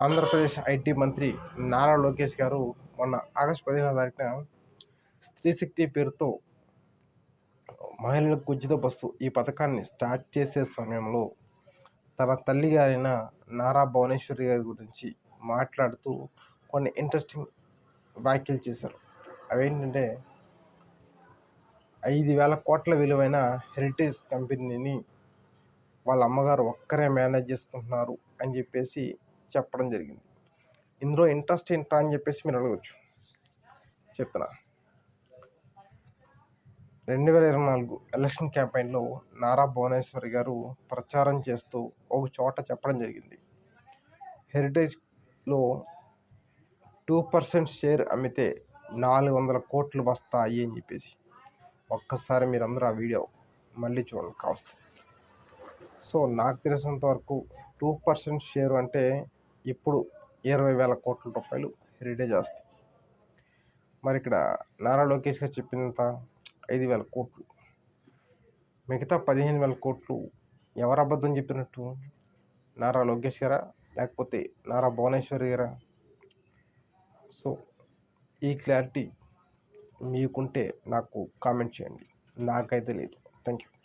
Andhra Pradesh IT మంత్రి నారా లోకేష్ గారు మొన్న ఆగస్టు పదిహేనవ తారీఖున స్త్రీ శక్తి పేరుతో మహిళలకు ఉచిత బస్సు ఈ పథకాన్ని స్టార్ట్ చేసే సమయంలో తన తల్లి గారైన నారా భువనేశ్వరి గారి గురించి మాట్లాడుతూ కొన్ని ఇంట్రెస్టింగ్ వ్యాఖ్యలు చేశారు. అవేంటంటే ఐదు వేల కోట్ల విలువైన హెరిటేజ్ కంపెనీని వాళ్ళ అమ్మగారు ఒక్కరే మేనేజ్ చేసుకుంటున్నారు అని చెప్పేసి చెప్పడం జరిగింది. ఇందులో ఇంట్రెస్ట్ ఏంట్రా అని చెప్పేసి మీరు అడగవచ్చు చెప్తున్నా. రెండు వేల ఇరవై నాలుగు ఎలక్షన్ క్యాంపెయిన్లో నారా భువనేశ్వరి గారు ప్రచారం చేస్తూ ఒక చోట చెప్పడం జరిగింది. హెరిటేజ్లో టూ పర్సెంట్ షేర్ అమ్మితే నాలుగు వందల కోట్లు వస్తాయి అని చెప్పేసి. ఒక్కసారి మీరందరూ ఆ వీడియో మళ్ళీ చూడండి. కావస్తుంది సో నాకు తెలిసినంత వరకు టూ పర్సెంట్ షేర్ అంటే ఇప్పుడు ఇరవై వేల కోట్ల రూపాయలు హెరిటేజ్ ఆస్తి మరి ఇక్కడ నారా లోకేష్ గారు చెప్పినంత ఐదు వేల కోట్లు. మిగతా పదిహేను వేల కోట్లు ఎవరు అబద్ధం చెప్పినట్టు? నారా లోకేష్ గారా? లేకపోతే నారా భువనేశ్వరి గారా? సో ఈ క్లారిటీ మీకుంటే నాకు కామెంట్ చేయండి. నాకైతే లేదు. Thank you